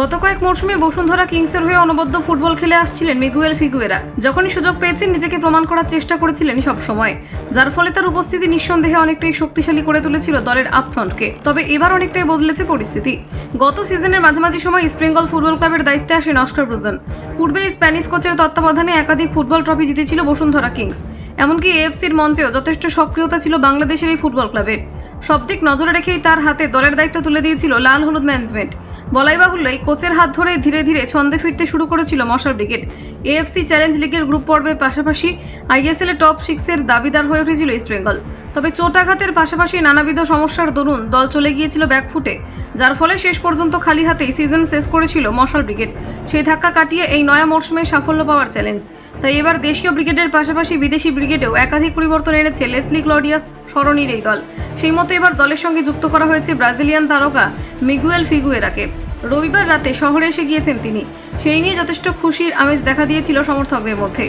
গত কয়েক মরশুমে বসুন্ধরা কিংসের হয়ে অনবদ্য ফুটবল খেলে আসছিলেন মিগুয়েল ফিগুয়েরা। যখনই সুযোগ পেয়েছেন, নিজেকে প্রমাণ করার চেষ্টা করেছিলেন সব সময় যার ফলে তার উপস্থিতি নিঃসন্দেহে অনেকটাই শক্তিশালী করে তুলেছিল দলের আপফ্রন্টকে তবে এবার অনেকটাই বদলেছে পরিস্থিতি। গত সিজনের মাঝামাঝি সময় ইস্টবেঙ্গল ফুটবল ক্লাবের দায়িত্বে আসেন অস্কার ব্রুজন। পূর্বে স্প্যানিশ কোচের তত্ত্বাবধানে একাধিক ফুটবল ট্রফি জিতেছিল বসুন্ধরা কিংস। এমনকি এএফসির মঞ্চেও যথেষ্ট সক্রিয়তা ছিল বাংলাদেশের এই ফুটবল ক্লাবের সব দিক নজরে রেখেই তার হাতে দলের দায়িত্ব তুলে দিয়েছিল লাল হলুদ ম্যানেজমেন্ট বলাই বাহুল্য এই কোচের হাত ধরে ধীরে ধীরে ছন্দে ফিরতে শুরু করেছিল মশার ব্রিগেড। এএফসি চ্যালেঞ্জ লিগের গ্রুপ পর্বের পাশাপাশি আইএসএল টপ সিক্সের দাবিদার হয়ে উঠেছিল ইস্টবেঙ্গল তবে চোটাঘাতের পাশাপাশি নানাবিধ সমস্যার দরুন দল চলে গিয়েছিল ব্যাকফুটে যার ফলে শেষ পর্যন্ত খালি হাতেই সিজন শেষ করেছিল মশাল ব্রিগেড। সেই ধাক্কা কাটিয়ে এই নয়া মরশুমে সাফল্য পাওয়ার চ্যালেঞ্জ তাই এবার দেশীয় ব্রিগেডের পাশাপাশি বিদেশি ব্রিগেডেও একাধিক পরিবর্তন এনেছে লেসলি ক্লডিয়াস সরণির এই দল। সেই মতো এবার দলের সঙ্গে যুক্ত করা হয়েছে ব্রাজিলিয়ান তারকা মিগুয়েল ফিগুয়েরাকে। রবিবার রাতে শহরে এসে গিয়েছেন তিনি। সেই নিয়ে যথেষ্ট খুশির আমেজ দেখা দিয়েছিল সমর্থকদের মধ্যে।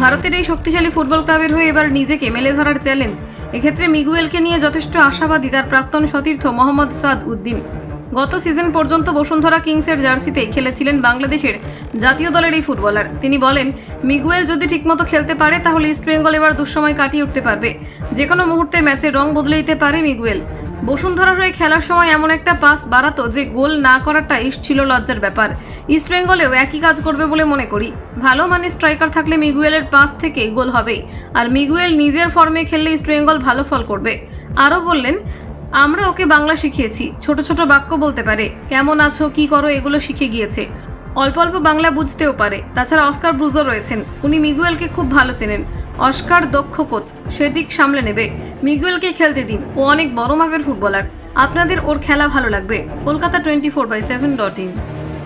ভারতের এই শক্তিশালী ফুটবল ক্লাবের হয়ে এবার নিজেকে মেলে ধরার চ্যালেঞ্জ এক্ষেত্রে মিগুয়েলকে নিয়ে যথেষ্ট আশাবাদী তার প্রাক্তন সতীর্থ মোহাম্মদ সাদ উদ্দিন। গত সিজন পর্যন্ত বসুন্ধরা কিংসের জার্সিতে খেলেছিলেন বাংলাদেশের জাতীয় দলের এই ফুটবলার। তিনি বলেন, মিগুয়েল যদি ঠিকমতো খেলতে পারে, তাহলে ইস্টবেঙ্গল এবার দুঃসময় কাটিয়ে উঠতে পারবে। যে কোনো মুহূর্তে ম্যাচের রং বদলে দিতে পারে মিগুয়েল। বসুন্ধরার হয়ে খেলার সময় এমন একটা পাস বাড়াতো যে গোল না করাটাই ছিল লজ্জার ব্যাপার। ইস্টবেঙ্গলেও একই কাজ করবে বলে মনে করি। ভালো মানে স্ট্রাইকার থাকলে মিগুয়েলের পাস থেকেই গোল হবেই। আর মিগুয়েল নিজের ফর্মে খেললে ইস্টবেঙ্গল ভালো ফল করবে। আরও বললেন, আমরা ওকে বাংলা শিখিয়েছি। ছোট ছোট বাক্য বলতে পারে। কেমন আছো, কি করো, এগুলো শিখে গিয়েছে। অল্প অল্প বাংলা বুঝতেও পারে। তাছাড়া অস্কার ব্রুজো রয়েছেন। উনি মিগুয়েলকে খুব ভালো চেনেন। অস্কার দক্ষ কোচ সেদিক সামলে নেবে। মিগুয়েলকে খেলতে দিন। ও অনেক বড় মাপের ফুটবলার। আপনাদের ওর খেলা ভালো লাগবে। Kolkata twenty four by seven dot in.